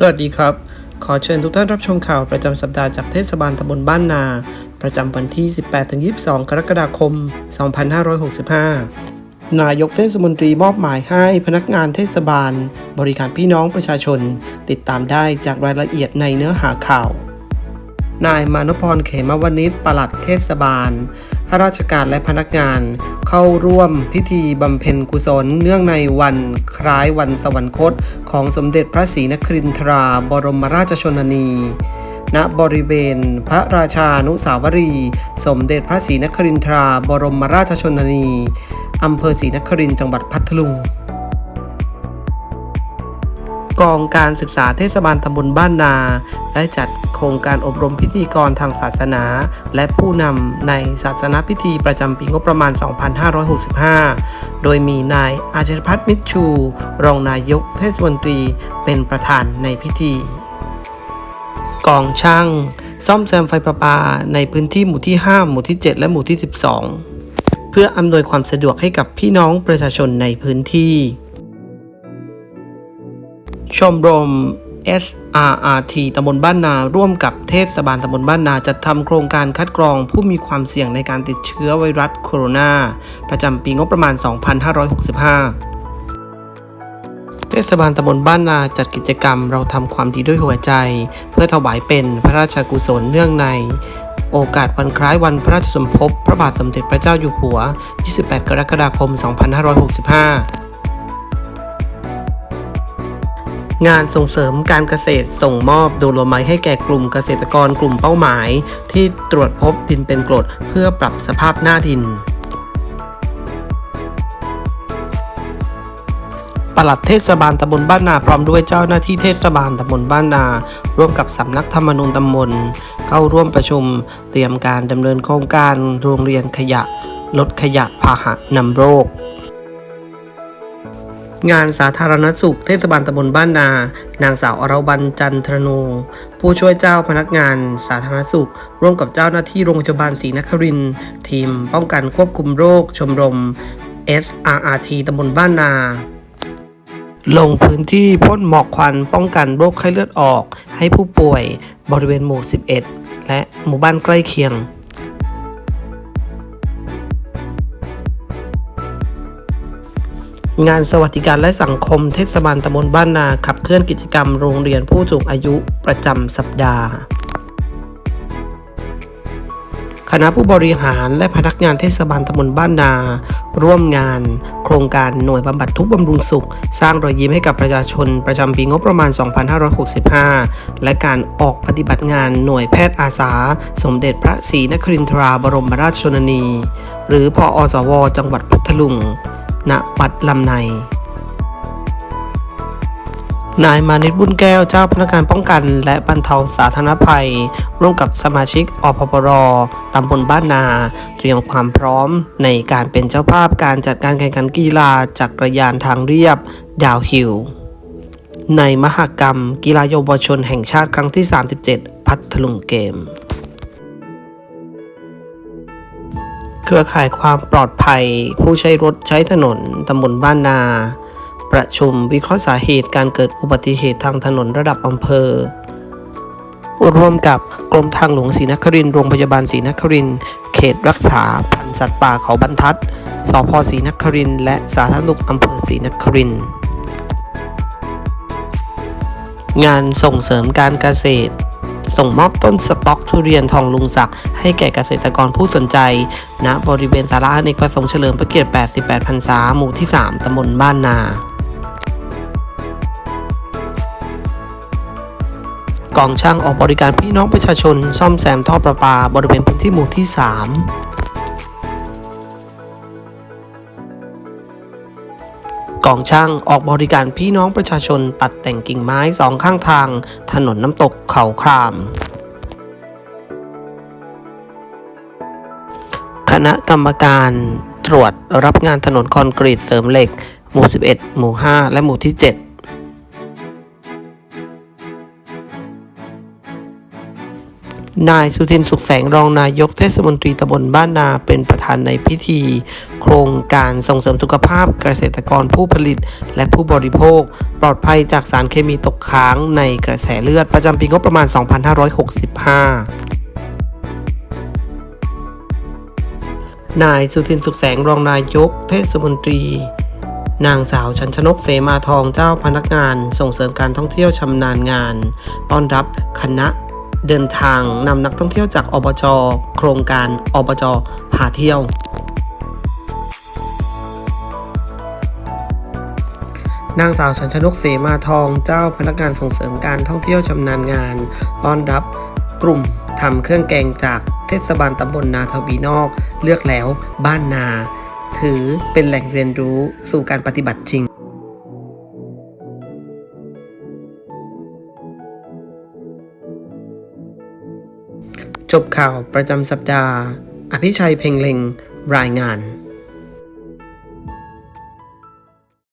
สวัสดีครับ ขอเชิญทุกท่านรับชมข่าวประจำสัปดาห์จากเทศบาลตำบลบ้านนา ประจำวันที่ 18-22 กรกฎาคม 2565 นายกเทศมนตรีมอบหมายให้พนักงานเทศบาล บริการพี่น้องประชาชน ติดตามได้จากรายละเอียดในเนื้อหาข่าว นายมานพรเขมวณิชปลัดเทศบาล ข้าราชการและพนักงาน เข้าร่วมพิธีบำเพ็ญกุศล เนื่องในวันคล้ายวันสวรรคต ของสมเด็จพระศรีนครินทราบรมราชชนนีณบริเวณพระราชานุสาวรี สมเด็จพระศรีนครินทราบรมราชชนนีอำเภอศรีนครินทร์จังหวัดพัทลุง กองการศึกษาเทศบาลตำบลบ้านนา ได้จัดโครงการอบรมพิธีกรทางศาสนา และผู้นำในศาสนาพิธีประจำปีงบประมาณ 2565 โดยมีนายอาจารพัฒน์มิตรชู รองนายกเทศมนตรีเป็นประธานในพิธี กองช่าง ซ่อมแซมไฟประปา ในพื้นที่หมู่ที่ 5 หมู่ที่ 7 และหมู่ที่ 12 เพื่ออำนวยความสะดวกให้กับพี่น้องประชาชนในพื้นที่ ชมรม SRRT ตำบลบ้านนา ร่วมกับเทศบาลตำบลบ้านนา จัดทำโครงการคัดกรองผู้มีความเสี่ยงในการติดเชื้อไวรัสโคโรนา ประจำปีงบประมาณ 2565เทศบาลตำบลบ้านนาจัดกิจกรรมเราทำความดีด้วยหัวใจ เพื่อถวายเป็นพระราชกุศลเนื่องใน โอกาสวันคล้ายวันพระราชสมภพ พระบาทสมเด็จพระเจ้าอยู่หัว 28 กรกฎาคม 2565 งานส่งเสริมการเกษตรส่งมอบโดโลไมต์ให้แก่กลุ่มเกษตรกรกลุ่มเป้าหมาย ที่ตรวจพบดินเป็นกรดเพื่อปรับสภาพหน้าดินปลัดเทศบาลตำบลบ้านนาพร้อมด้วยเจ้าหน้าที่เทศบาลตำบลบ้านนา ร่วมกับสำนักธรรมนูญตำบลเข้าร่วมประชุม เตรียมการดำเนินโครงการโรงเรียนขยะ ลดขยะพาหะนำโรค งานสาธารณสุขเทศบาลตำบลบ้านนา นางสาวอรวรรณจันทรนู ผู้ช่วยเจ้าพนักงานสาธารณสุข ร่วมกับเจ้าหน้าที่โรงพยาบาลศรีนครินทีม ป้องกันควบคุมโรค ชมรม SRRT ตำบลบ้านนาลงพื้นที่พ่นหมอกควันป้องกันโรคไข้เลือดออก ให้ผู้ป่วยบริเวณหมู่ 11 และหมู่บ้านใกล้เคียง งานสวัสดิการและสังคมเทศบาลตำบลบ้านนาขับเคลื่อนกิจกรรมโรงเรียนผู้สูงอายุประจำสัปดาห์คณะผู้บริหารและพนักงานเทศบาลตำบลบ้านนา ร่วมงาน โครงการหน่วยบำบัดทุกบำรุงสุข สร้างรอยยิ้มให้กับประชาชนประจำปีงบประมาณ 2565 และการออกปฏิบัติงานหน่วยแพทย์อาสา สมเด็จพระศรีนครินทราบรมราชชนนี หรือพออสว จังหวัดพัทลุง ณวัดลำใน นายมานิตบุญแก้วเจ้าพนักงานป้องกัน และบรรเทาสาธารณภัย ร่วมกับสมาชิกอพปรตำบลบ้านนา เตรียมความพร้อมในการเป็นเจ้าภาพการจัดการแข่งขันกีฬาจักรยานทางเรียบ ดาวฮิลในมหกรรม กีฬาเยาวชนแห่งชาติครั้งที่ 37 พัทลุงเกม เครือข่ายความปลอดภัย ผู้ใช้รถใช้ถนนตำบลบ้านนา ประชุมวิเคราะห์สาเหตุการเกิดอุบัติเหตุทางถนนระดับอำเภอร่วมกับกรมทางหลวงศรีนครินทร์โรงพยาบาลศรีนครินทร์เขตรักษาพันธุ์สัตว์ป่าเขาบรรทัด สพศรีนครินทร์และสาธารณสุขอำเภอศรีนครินทร์งานส่งเสริมการเกษตร ส่งมอบต้นสต็อกทุเรียนทองลุงศักดิ์ให้แก่เกษตรกรผู้สนใจ ณ บริเวณสาราอเนกประสงค์เฉลิมพระเกียรติ 88 พรรษา หมู่ที่ 3 ตำบลบ้านนากองช่างออกบริการพี่น้องประชาชน ซ่อมแซมท่อประปา บริเวณพื้นที่หมู่ที่ 3 กองช่างออกบริการพี่น้องประชาชนตัดแต่งกิ่งไม้สองข้างทาง ถนนน้ำตกเขาครามคณะกรรมการตรวจรับงานถนนคอนกรีตเสริมเหล็ก หมู่ 11 หมู่ 5 และหมู่ที่ 7 นายสุทินสุขแสงรองนายกเทศมนตรีตำบลบ้านนาเป็นประธานในพิธี โครงการส่งเสริมสุขภาพเกษตรกรผู้ผลิต และผู้บริโภค ปลอดภัยจากสารเคมีตกค้างในกระแสเลือดประจำปีงบประมาณ 2565นายสุทินสุขแสงรองนายกเทศมนตรี นางสาวชันชนกเสมาทองเจ้าพนักงาน ส่งเสริมการท่องเที่ยวชำนาญงาน ต้อนรับคณะ เดินทางนำนักท่องเที่ยวจากอบจ โครงการอบจพาเที่ยว นางสาวชันชนกเสมาทองเจ้าพนักงานส่งเสริมการท่องเที่ยวชำนาญงาน ต้อนรับกลุ่มทำเครื่องแกงจากเทศบาลตำบลนาทวีนอก เลือกแล้วบ้านนา ถือเป็นแหล่งเรียนรู้สู่การปฏิบัติจริง จบข่าวประจำสัปดาห์ อภิชัยเพ่งเล็ง รายงาน